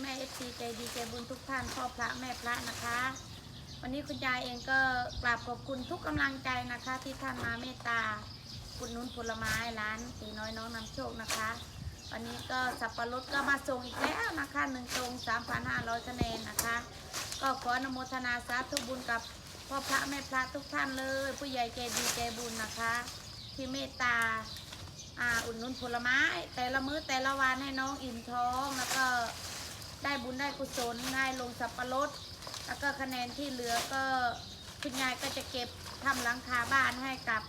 แม่เอฟซีใจดีใจบุญทุกท่านพ่อพระแม่พระนะคะ วันนี้คุณยายเองก็กราบขอบคุณทุกกำลังใจนะคะ ที่ท่านมาเมตตาอุดหนุนผลไม้ร้านตีน้อยน้องนำโชคนะคะ วันนี้ก็สับปะรดก็มาส่งอีกแล้วนะคะหนึ่งตรง3,500คะแนนนะคะ ก็ขออนุโมทนาสาธุบุญกับพ่อพระแม่พระทุกท่านเลย ผู้ใหญ่ใจดีใจบุญนะคะ ที่เมตตาอ่าอุดหนุนผลไม้ แต่ละมื้อแต่ละวันให้น้องอิ่มท้องแล้วก็ บุญได้กุศลได้ลงสับปะรด แล้วก็คะแนนที่เหลือก็คุณยายก็จะเก็บทำหลังคาบ้านให้กับ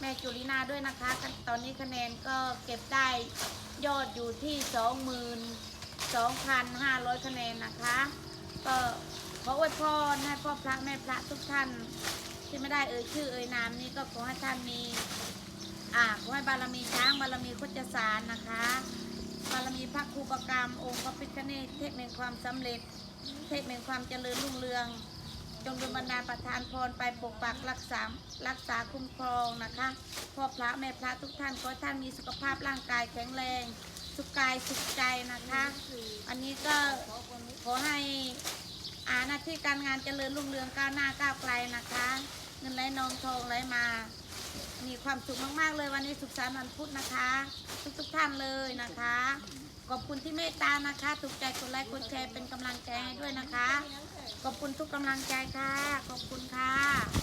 แม่จุลินาด้วยนะคะ ตอนนี้คะแนนก็เก็บได้ยอดอยู่ที่สองหมื่นสองพันห้าร้อยคะแนนนะคะ ก็ขออวยพรให้พ่อพระแม่พระทุกท่านที่ไม่ได้เอ่ยชื่อเอ่ยนามนี้ก็ขอให้ท่านมี อ่าขอให้บารมีช้างบารมีโคจสารนะคะ บารมีพระครูประกรรมองค์พระพิฆเนศเทพแห่งความสำเร็จ เทพแห่งความเจริญรุ่งเรือง จงดลบันดาลประทานพรไปปกปักรักษารักษาคุ้มครองนะคะพ่อพระแม่พระทุกท่านขอท่านมีสุขภาพร่างกายแข็งแรง สุขกายสุขใจนะคะ อันนี้ก็ขอให้อาหน้าที่การงานเจริญรุ่งเรืองก้าวหน้าก้าวไกลนะคะ เงินไหลนองทองไหลมา มีความสุขมากๆเลยวันนี้สุขสันต์วันพุธนะคะ ทุกๆท่านเลยนะคะ ขอบคุณที่เมตตานะคะ ถูกใจกดไลค์กดแชร์เป็นกำลังใจให้ด้วยนะคะ ขอบคุณทุกกำลังใจค่ะ ขอบคุณค่ะ